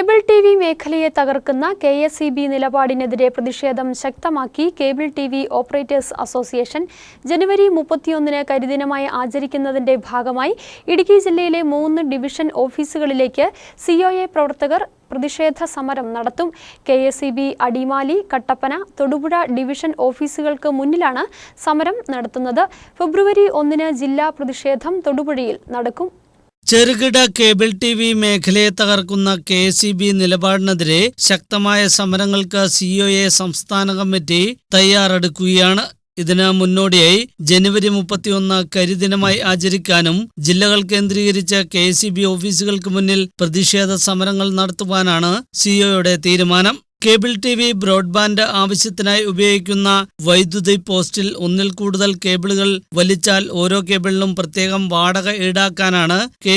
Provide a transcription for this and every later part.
Cable T V മേഖലയെ തകർക്കുന്ന K S E B നിലപാടിനെതിരെ പ്രതിഷേധം ശക്തമാക്കി cable T V operators association ജനുവരി മുപ്പത്തിയൊന്നിന് കരിദിനമായി ആചരിക്കുന്നതിന്റെ ഭാഗമായി ഇടുക്കി ജില്ലയിലെ മൂന്ന് ഡിവിഷൻ ഓഫീസുകളിലേക്ക് സിഒഎ പ്രവർത്തകർ പ്രതിഷേധ സമരം നടത്തും. K S E B Adimali Kattappana Thodupuzha division ഓഫീസുകൾക്ക് മുന്നിലാണ് സമരം നടത്തുന്നത്. ഫെബ്രുവരി ഒന്നിന് ജില്ലാ പ്രതിഷേധം തൊടുപുഴയിൽ നടക്കും. ചെറുകിട കേബിൾ ടി വി മേഖലയെ തകർക്കുന്ന കെ സി ബി നിലപാടിനെതിരെ ശക്തമായ സമരങ്ങൾക്ക് സിഒഎ സംസ്ഥാന കമ്മിറ്റി തയ്യാറെടുക്കുകയാണ്. ഇതിന് മുന്നോടിയായി ജനുവരി മുപ്പത്തിയൊന്ന് കരിദിനമായി ആചരിക്കാനും ജില്ലകൾ കേന്ദ്രീകരിച്ച കെ ഓഫീസുകൾക്ക് മുന്നിൽ പ്രതിഷേധ സമരങ്ങൾ നടത്തുവാനാണ് സിഒയുടെ തീരുമാനം. കേബിൾ ടി വി ബ്രോഡ്ബാൻഡ് ആവശ്യത്തിനായി ഉപയോഗിക്കുന്ന വൈദ്യുതി പോസ്റ്റിൽ ഒന്നിൽ കൂടുതൽ കേബിളുകൾ വലിച്ചാൽ ഓരോ കേബിളിനും പ്രത്യേകം വാടക ഈടാക്കാനാണ് കെ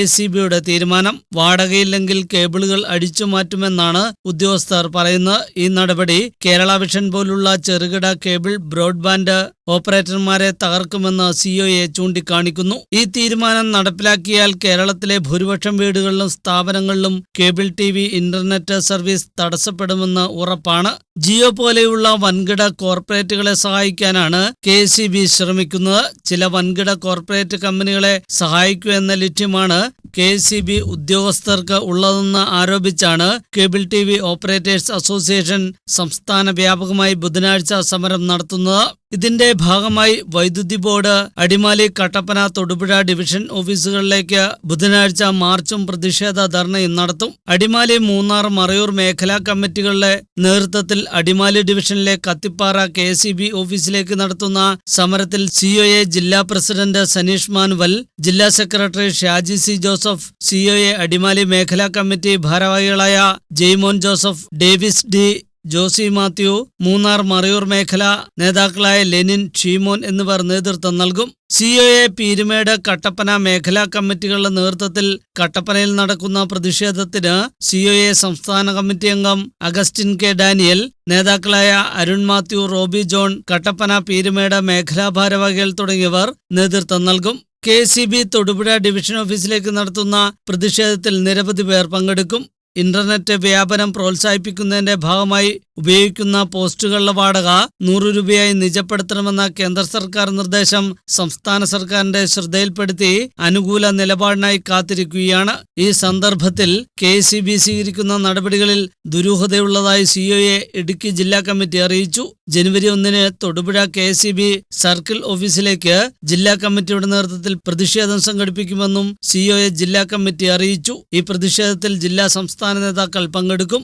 തീരുമാനം. വാടകയില്ലെങ്കിൽ കേബിളുകൾ അടിച്ചു മാറ്റുമെന്നാണ് ഉദ്യോഗസ്ഥർ പറയുന്നത്. ഈ നടപടി കേരള വിഷൻ പോലുള്ള ചെറുകിട കേബിൾ ബ്രോഡ്ബാൻഡ് ഓപ്പറേറ്റർമാരെ തകർക്കുമെന്ന് സിഒയെ ചൂണ്ടിക്കാണിക്കുന്നു. ഈ തീരുമാനം നടപ്പിലാക്കിയാൽ കേരളത്തിലെ ഭൂരിപക്ഷം വീടുകളിലും സ്ഥാപനങ്ങളിലും കേബിൾ ടി ഇന്റർനെറ്റ് സർവീസ് തടസ്സപ്പെടുമെന്ന് ഉറപ്പാണ്. ജിയോ പോലെയുള്ള വൻകിട കോർപ്പറേറ്റുകളെ സഹായിക്കാനാണ് കെ ശ്രമിക്കുന്നത്. ചില വൻകിട കോർപ്പറേറ്റ് കമ്പനികളെ സഹായിക്കൂ എന്ന ലക്ഷ്യമാണ് കെ സി ബി ഉദ്യോഗസ്ഥർക്ക് ഉള്ളതെന്ന് ആരോപിച്ചാണ് cable T V operators association സംസ്ഥാന വ്യാപകമായി ബുധനാഴ്ച സമരം നടത്തുന്നത്. ഇതിന്റെ ഭാഗമായി വൈദ്യുതി ബോർഡ് അടിമാലി കട്ടപ്പന തൊടുപുഴ ഡിവിഷൻ ഓഫീസുകളിലേക്ക് ബുധനാഴ്ച മാർച്ചും പ്രതിഷേധ ധർണയും നടത്തും. അടിമാലി മൂന്നാർ മറയൂർ മേഖലാ കമ്മിറ്റികളുടെ നേതൃത്വത്തിൽ അടിമാലി ഡിവിഷനിലെ കത്തിപ്പാറ കെ ഓഫീസിലേക്ക് നടത്തുന്ന സമരത്തിൽ സിഒഎ ജില്ലാ പ്രസിഡന്റ് സനീഷ് മാനുവൽ ജില്ലാ secretary Shaji C Joseph COA Adimali മേഖലാ കമ്മിറ്റി ഭാരവാഹികളായ ജെയ്മോൻ ജോസഫ് ഡേവിസ് ഡി ജോസി മാത്യു മൂന്നാർ മറയൂർ മേഖല നേതാക്കളായ ലെനിൻ ഷീമോൻ എന്നിവർ നേതൃത്വം നൽകും. സിഒഎ പീരുമേട് കട്ടപ്പന മേഖലാ കമ്മിറ്റികളുടെ നേതൃത്വത്തിൽ കട്ടപ്പനയിൽ നടക്കുന്ന പ്രതിഷേധത്തിന് സിഒഎ സംസ്ഥാന കമ്മിറ്റി അംഗം അഗസ്റ്റിൻ കെ ഡാനിയൽ നേതാക്കളായ അരുൺ മാത്യു റോബി ജോൺ കട്ടപ്പന പീരുമേട് മേഖലാ ഭാരവാഹികൾ തുടങ്ങിയവർ നേതൃത്വം നൽകും. K C B Thodupuzha division ഓഫീസിലേക്ക് നടത്തുന്ന പ്രതിഷേധത്തിൽ നിരവധി പേർ പങ്കെടുക്കും. ഇന്റർനെറ്റ് വ്യാപനം പ്രോത്സാഹിപ്പിക്കുന്നതിന്റെ ഭാഗമായി ഉപയോഗിക്കുന്ന പോസ്റ്റുകളുടെ വാടക നൂറ് രൂപയായി നിജപ്പെടുത്തണമെന്ന കേന്ദ്ര സർക്കാർ നിർദ്ദേശം സംസ്ഥാന സർക്കാരിന്റെ ശ്രദ്ധയിൽപ്പെടുത്തി അനുകൂല നിലപാടിനായി കാത്തിരിക്കുകയാണ്. ഈ സന്ദർഭത്തിൽ കെ സി ബി സ്വീകരിക്കുന്ന നടപടികളിൽ ദുരൂഹതയുള്ളതായി സിഒഎ ഇടുക്കി ജില്ലാ കമ്മിറ്റി അറിയിച്ചു. ജനുവരി ഒന്നിന് Thodupuzha K C B circle ഓഫീസിലേക്ക് ജില്ലാ കമ്മിറ്റിയുടെ നേതൃത്വത്തിൽ പ്രതിഷേധം സംഘടിപ്പിക്കുമെന്നും സിഒഎ ജില്ലാ കമ്മിറ്റി അറിയിച്ചു. ഈ പ്രതിഷേധത്തിൽ ജില്ലാ സംസ്ഥാന നേതാക്കൾ പങ്കെടുക്കും.